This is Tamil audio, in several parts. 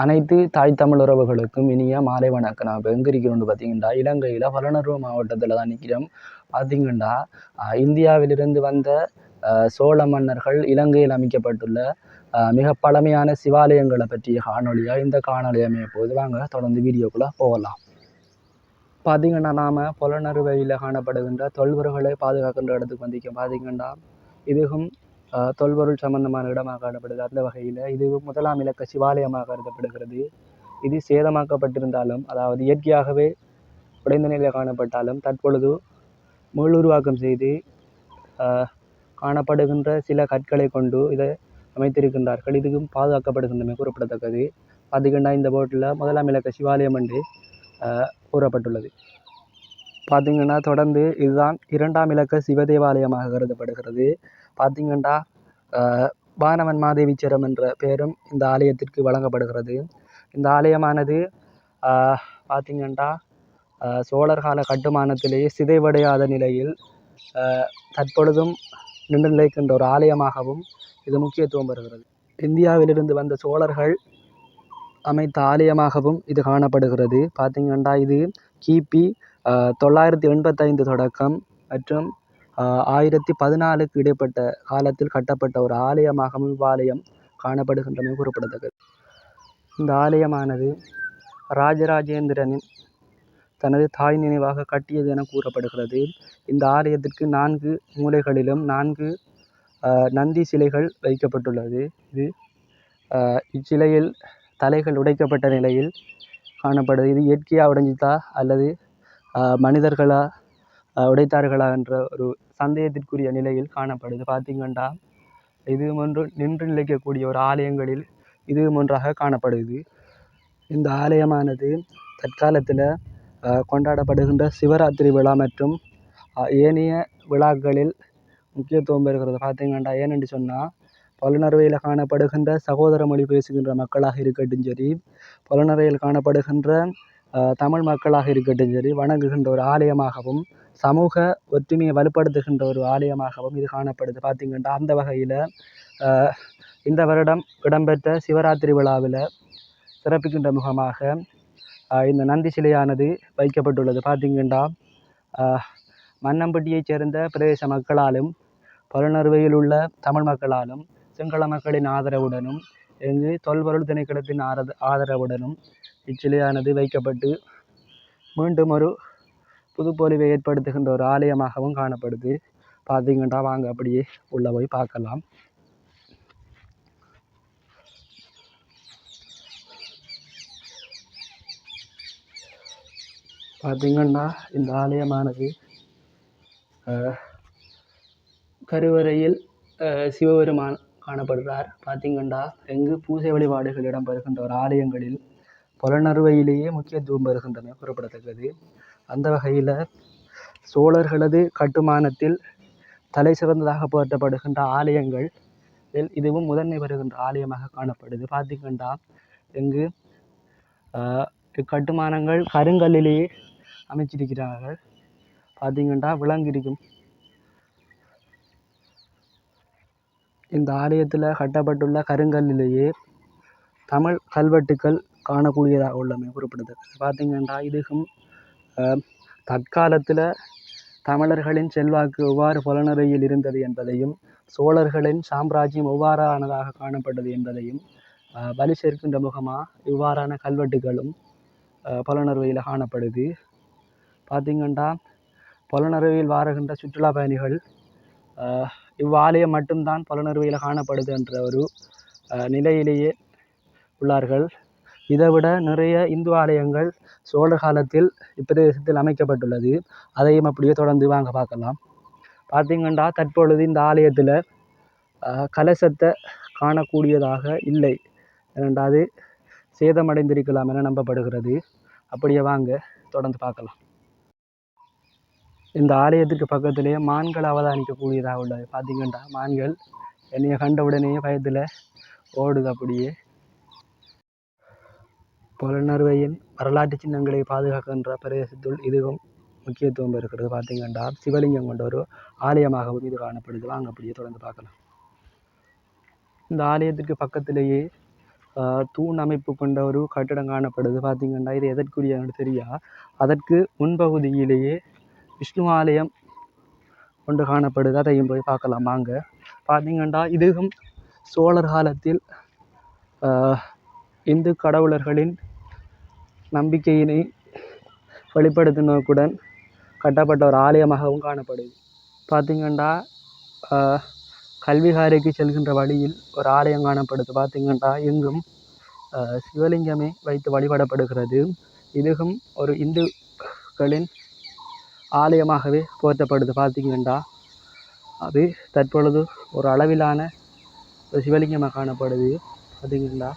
அனைத்து தாய் தமிழ் உறவுகளுக்கும் இனிய மாலை வணக்கம். நான் இப்போ எங்கே இருக்கிறோம்னு பார்த்தீங்கன்னா இலங்கையில் வளனருவ மாவட்டத்தில் தான் நிற்கிறோம் பார்த்தீங்கன்னா இந்தியாவிலிருந்து வந்த சோழ மன்னர்கள் இலங்கையில் அமைக்கப்பட்டுள்ள மிக பழமையான சிவாலயங்களை பற்றிய காணொலியாக இந்த காணொலி அமைய போது வாங்க தொடர்ந்து வீடியோக்குள்ளே போகலாம். பார்த்தீங்கன்னா நாம் புலனறுவையில் காணப்படுகின்ற தொல்வர்களை பாதுகாக்கின்ற இடத்துக்கு வந்திருக்கோம். பார்த்தீங்கன்னா இதுவும் தொல்பொருள் சம்பந்தமான இடமாக காணப்படுது. அந்த வகையில் இது முதலாம் இலக்க சிவாலயமாக கருதப்படுகிறது. இது சேதமாக்கப்பட்டிருந்தாலும் அதாவது இயற்கையாகவே உடைந்த நிலையில் காணப்பட்டாலும் தற்பொழுது மீளுருவாக்கம் செய்து காணப்படுகின்ற சில கற்களை கொண்டு இதை அமைத்திருக்கின்றார்கள். இதுவும் பாதுகாக்கப்படுகின்றமை கூறப்படத்தக்கது. பார்த்தீங்கன்னா இந்த போட்டில் முதலாம் இலக்க சிவாலயம் என்று கூறப்பட்டுள்ளது. பார்த்திங்கன்னா தொடர்ந்து இதுதான் இரண்டாம் இலக்க சிவதேவாலயமாக கருதப்படுகிறது. பார்த்தீங்கன்னா அஹ், வானவன் மாதேவீச்சரம் என்ற பெயரும் இந்த ஆலயத்திற்கு வழங்கப்படுகிறது. இந்த ஆலயமானது அஹ், சோழர் கால கட்டுமானத்திலேயே சிதைவடையாத நிலையில் தற்பொழுதும் நின்று நிலைக்கின்ற ஒரு ஆலயமாகவும் இது முக்கியத்துவம் பெறுகிறது. இந்தியாவிலிருந்து வந்த சோழர்கள் அமைத்த ஆலயமாகவும் இது காணப்படுகிறது. பார்த்திங்கண்டா இது கிபி தொள்ளாயிரத்தி எண்பத்தைந்து தொடக்கம் மற்றும் ஆயிரத்தி பதினாலுக்கு இடைப்பட்ட காலத்தில் கட்டப்பட்ட ஒரு ஆலயமாகவும் இவ்வாலயம் காணப்படுகின்றமை குறிப்பிடத்தக்கது. இந்த ஆலயமானது ராஜராஜேந்திரனின் தனது தாய் நினைவாக கட்டியது என கூறப்படுகிறது. இந்த ஆலயத்திற்கு நான்கு மூலைகளிலும் நான்கு நந்தி சிலைகள் வைக்கப்பட்டுள்ளது. இது இச்சிலையில் தலைகள் உடைக்கப்பட்ட நிலையில் காணப்படுது. இது இயற்கையாக உடைஞ்சிதா அல்லது மனிதர்களா உடைத்தார்களா என்ற ஒரு சந்தேகத்திற்குரிய நிலையில் காணப்படுது. பார்த்திங்கண்டா இது போன்று நின்று நிலைக்கக்கூடிய ஒரு ஆலயங்களில் இதுவும் ஒன்றாக காணப்படுது. இந்த ஆலயமானது தற்காலத்தில் கொண்டாடப்படுகின்ற சிவராத்திரி விழா மற்றும் ஏனைய விழாக்களில் முக்கியத்துவம் பெறுகிறது. பார்த்திங்கண்டா ஏனென்று சொன்னால் பலனறவையில் காணப்படுகின்ற சகோதர மொழி பேசுகின்ற மக்களாக இருக்கட்டும் சரி புலனறுவையில் காணப்படுகின்ற தமிழ் மக்களாக இருக்கட்டும் சரி வணங்குகின்ற ஒரு ஆலயமாகவும் சமூக ஒற்றுமையை வலுப்படுத்துகின்ற ஒரு ஆலயமாகவும் இது காணப்படுது. பார்த்தீங்கன்னா அந்த வகையில் இந்த வருடம் இடம்பெற்ற சிவராத்திரி விழாவில் சிறப்பிக்கின்ற முகமாக இந்த நந்தி சிலையானது வைக்கப்பட்டுள்ளது. பார்த்தீங்கன்னா மன்னம்பட்டியைச் சேர்ந்த பிரதேச மக்களாலும் புலனறுவையில் உள்ள தமிழ் மக்களாலும் சிங்கள மக்களின் ஆதரவுடனும் இங்கு தொல்பொருள் திணைக்களத்தின் ஆதரவுடனும் இச்சிலையானது வைக்கப்பட்டு மீண்டும் ஒரு புதுப்பொலிவை ஏற்படுத்துகின்ற ஒரு ஆலயமாகவும் காணப்படுது. பார்த்தீங்கன்னா வாங்க அப்படியே உள்ளே போய் பார்க்கலாம். பார்த்தீங்கன்னா இந்த ஆலயமானது கருவறையில் சிவபெருமான் காணப்படுகிறார் பார்த்தீங்கன்னா எங்கு பூஜை வழிபாடுகள் இடம்பெறுகின்ற ஒரு ஆலயங்களில் புலனறுவையிலேயே முக்கியத்துவம் பெறுகின்றன குறிப்பிடத்தக்கது. அந்த வகையில் சோழர்களது கட்டுமானத்தில் தலை சிறந்ததாக போற்றப்படுகின்ற ஆலயங்கள் இதுவும் முதன்மை பெறுகின்ற ஆலயமாக காணப்படுது. பார்த்திங்கண்டா இங்கு இக்கட்டுமானங்கள் கருங்கல்லிலேயே அமைச்சிருக்கிறார்கள் பார்த்திங்கண்டா விளங்கிருக்கும். இந்த ஆலயத்தில் கட்டப்பட்டுள்ள கருங்கல்லிலேயே தமிழ் கல்வெட்டுக்கள் காணக்கூடியதாக உள்ளமை குறிப்பிடத்தக்கது பார்த்தீங்கன்னா இதுக்கும் தற்காலத்தில் தமிழர்களின் செல்வாக்கு எவ்வாறு புலனறையில் இருந்தது என்பதையும் சோழர்களின் சாம்ராஜ்யம் எவ்வாறானதாக காணப்பட்டது என்பதையும் வலி சேர்க்கின்ற முகமாக இவ்வாறான கல்வெட்டுகளும் புலனறுவையில் காணப்படுது. பார்த்திங்கண்டா புலனறுவையில் வாருகின்ற சுற்றுலா பயணிகள் இவ்வாலயம் மட்டும்தான் புலனறுவையில் காணப்படுது என்ற ஒரு நிலையிலேயே உள்ளார்கள். இதை விட நிறைய இந்து ஆலயங்கள் சோழர் காலத்தில் இப்பிரதேசத்தில் அமைக்கப்பட்டுள்ளது. அதையும் அப்படியே தொடர்ந்து வாங்க பார்க்கலாம். பார்த்திங்கண்டா தற்பொழுது இந்த ஆலயத்தில் கலசத்தை காணக்கூடியதாக இல்லை. ஏனென்றால் அது சேதமடைந்திருக்கலாம் என நம்பப்படுகிறது. அப்படியே வாங்க தொடர்ந்து பார்க்கலாம். இந்த ஆலயத்துக்கு பக்கத்திலேயே மான்கள் அவதானிக்கக்கூடியதாக உள்ளது. பார்த்திங்கண்டா மான்கள் என்னைய கண்ட உடனே பயத்தில் ஓடுது அப்படியே. புலனறுவையின் வரலாற்று சின்னங்களை பாதுகாக்கின்ற பிரதேசத்துள் இதுவும் முக்கியத்துவம் இருக்கிறது பார்த்தீங்கன்னா சிவலிங்கம் கொண்ட ஒரு ஆலயமாகவும் இது காணப்படுது வாங்க அப்படியே தொடர்ந்து பார்க்கலாம். இந்த ஆலயத்துக்கு பக்கத்திலேயே தூண் அமைப்பு கொண்ட ஒரு கட்டிடம் காணப்படுது. பார்த்தீங்கன்னா இது எதற்குரிய தெரியா? அதற்கு முன்பகுதியிலேயே விஷ்ணு ஆலயம் கொண்டு காணப்படுது. அதையும் போய் பார்க்கலாம். வாங்க. பார்த்தீங்கன்னா இதுவும் சோழர் காலத்தில் இந்து கடவுளர்களின் நம்பிக்கையினை வெளிப்படுத்தும் நோக்குடன் கட்டப்பட்ட ஒரு ஆலயமாகவும் காணப்படுது பார்த்திங்கண்டா ஆஹ் கல்விகாரைக்கு செல்கின்ற வழியில் ஒரு ஆலயம் காணப்படுது. பார்த்திங்கண்டா எங்கும் சிவலிங்கமே வைத்து வழிபடப்படுகிறது. இதுவும் ஒரு இந்துக்களின் ஆலயமாகவே போற்றப்படுது. பார்த்திங்கண்டா அது தற்பொழுது ஒரு அளவிலான ஒரு சிவலிங்கமாக காணப்படுது. பார்த்தீங்கன்னா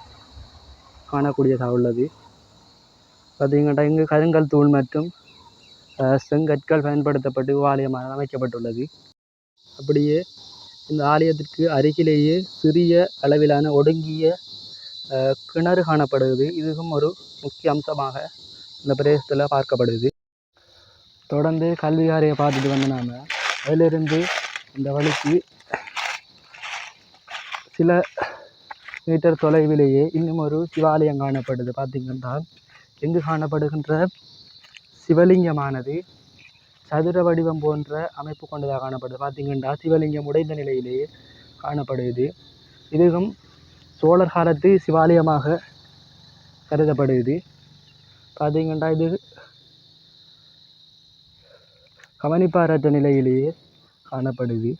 காணக்கூடியதாக உள்ளது. பார்த்தீங்கன்னா இங்கு கருங்கல் தூள் மற்றும் செங்கற்கள் பயன்படுத்தப்பட்டு ஆலயமாக அமைக்கப்பட்டுள்ளது. அப்படியே இந்த ஆலயத்திற்கு அருகிலேயே சிறிய அளவிலான ஒடுங்கிய கிணறு காணப்படுது இதுவும் ஒரு முக்கிய அம்சமாக இந்த பிரதேசத்தில் பார்க்கப்படுது. தொடர்ந்து கல்விகாரையை பார்த்துட்டு வந்த நாம் அதிலிருந்து இந்த வழிக்கு சில மீட்டர் தொலைவிலேயே இன்னும் ஒரு சிவாலயம் காணப்படுது. பார்த்தீங்கன்னா எங்கு காணப்படுகின்ற சிவலிங்கமானது சதுர வடிவம் போன்ற அமைப்பு கொண்டதாக காணப்படுது. பார்த்தீங்கன்னா சிவலிங்கம் உடைந்த நிலையிலேயே காணப்படுது. இதுவும் சோழர் காலத்து சிவாலயமாக கருதப்படுது. பார்த்தீங்கன்னா இது கவனிப்பாரற்ற நிலையிலேயே காணப்படுது.